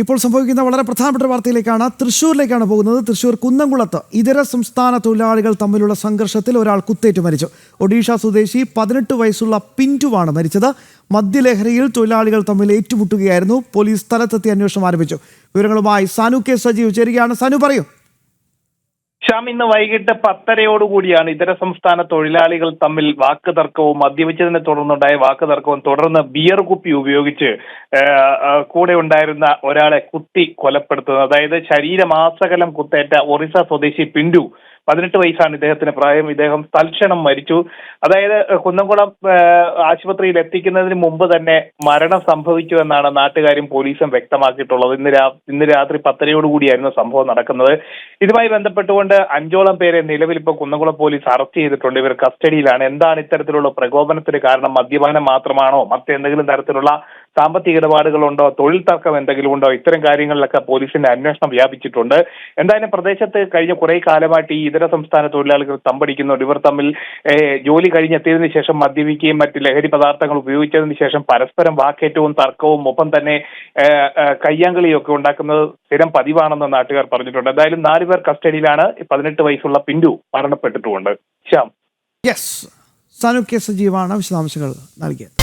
ഇപ്പോൾ സംഭവിക്കുന്ന വളരെ പ്രധാനപ്പെട്ട വാർത്തയിലേക്കാണ് തൃശ്ശൂരിലേക്കാണ് പോകുന്നത്. തൃശ്ശൂർ കുന്നംകുളത്ത് ഇതര സംസ്ഥാന തൊഴിലാളികൾ തമ്മിലുള്ള സംഘർഷത്തിൽ ഒരാൾ കുത്തേറ്റ് മരിച്ചു. ഒഡീഷ സ്വദേശി പതിനെട്ട് വയസ്സുള്ള പിന്റുവാണ് മരിച്ചത്. മദ്യലഹരിയിൽ തൊഴിലാളികൾ തമ്മിൽ ഏറ്റുമുട്ടുകയായിരുന്നു. പോലീസ് സ്ഥലത്തെത്തി അന്വേഷണം ആരംഭിച്ചു. വിവരങ്ങളുമായി സാനു കെ സജീവ് ചേരുകയാണ്. സനു പറയൂ. ശ്യാം ഇന്ന് വൈകിട്ട് പത്തരയോടുകൂടിയാണ് ഇതര സംസ്ഥാന തൊഴിലാളികൾ തമ്മിൽ വാക്ക് തർക്കവും മദ്യപിച്ചതിനെ തുടർന്നുണ്ടായ വാക്ക് തർക്കവും തുടർന്ന് ബിയർ കുപ്പി ഉപയോഗിച്ച് കൂടെ ഉണ്ടായിരുന്ന ഒരാളെ കുത്തി കൊലപ്പെടുത്തുന്നത്. അതായത് ശരീരമാസകലം കുത്തേറ്റ ഒറീസ സ്വദേശി പിന്റു പതിനെട്ട് വയസ്സാണ് ഇദ്ദേഹത്തിന്. പ്രായം ഇദ്ദേഹം തൽക്ഷണം മരിച്ചു. അതായത് കുന്നംകുളം ആശുപത്രിയിൽ എത്തിക്കുന്നതിന് മുമ്പ് തന്നെ മരണം സംഭവിച്ചു എന്നാണ് നാട്ടുകാരും പോലീസും വ്യക്തമാക്കിയിട്ടുള്ളത്. ഇന്ന് രാ ഇന്ന് രാത്രി പത്തരയോടുകൂടിയായിരുന്നു സംഭവം നടക്കുന്നത്. ഇതുമായി ബന്ധപ്പെട്ടുകൊണ്ട് അഞ്ചോളം പേരെ നിലവിൽ ഇപ്പോൾ കുന്നംകുളം പോലീസ് അറസ്റ്റ് ചെയ്തിട്ടുണ്ട്. ഇവർ കസ്റ്റഡിയിലാണ്. എന്താണ് ഇത്തരത്തിലുള്ള പ്രകോപനത്തിന് കാരണം? മദ്യപാനം മാത്രമാണോ? മറ്റെന്തെങ്കിലും തരത്തിലുള്ള സാമ്പത്തിക ഇടപാടുകളുണ്ടോ തൊഴിൽ തർക്കം എന്തെങ്കിലും ഉണ്ടോ ഇത്തരം കാര്യങ്ങളിലൊക്കെ പോലീസിന്റെ അന്വേഷണം വ്യാപിച്ചിട്ടുണ്ട്. എന്തായാലും പ്രദേശത്ത് കഴിഞ്ഞ കുറെ കാലമായിട്ട് ഈ ഇതര സംസ്ഥാന തൊഴിലാളികൾ തമ്പടിക്കുന്നു. ഇവർ തമ്മിൽ ജോലി കഴിഞ്ഞെത്തിയതിനു ശേഷം മദ്യപിക്കുകയും മറ്റ് ലഹരി പദാർത്ഥങ്ങൾ ഉപയോഗിച്ചതിന് ശേഷം പരസ്പരം വാക്കേറ്റവും തർക്കവും ഒപ്പം തന്നെ ഏഹ്, ഏഹ്, കയ്യാങ്കളിയും ഒക്കെ ഉണ്ടാക്കുന്നത് സ്ഥിരം പതിവാണെന്ന് നാട്ടുകാർ പറഞ്ഞിട്ടുണ്ട്. എന്തായാലും നാലുപേർ കസ്റ്റഡിയിലാണ്. പതിനെട്ട് വയസ്സുള്ള പിന്റു മരണപ്പെട്ടിട്ടുമുണ്ട് ശ്യാം. യെസ് സനു കെ സജീവാണ് വിശദാംശങ്ങൾ നൽകിയത്.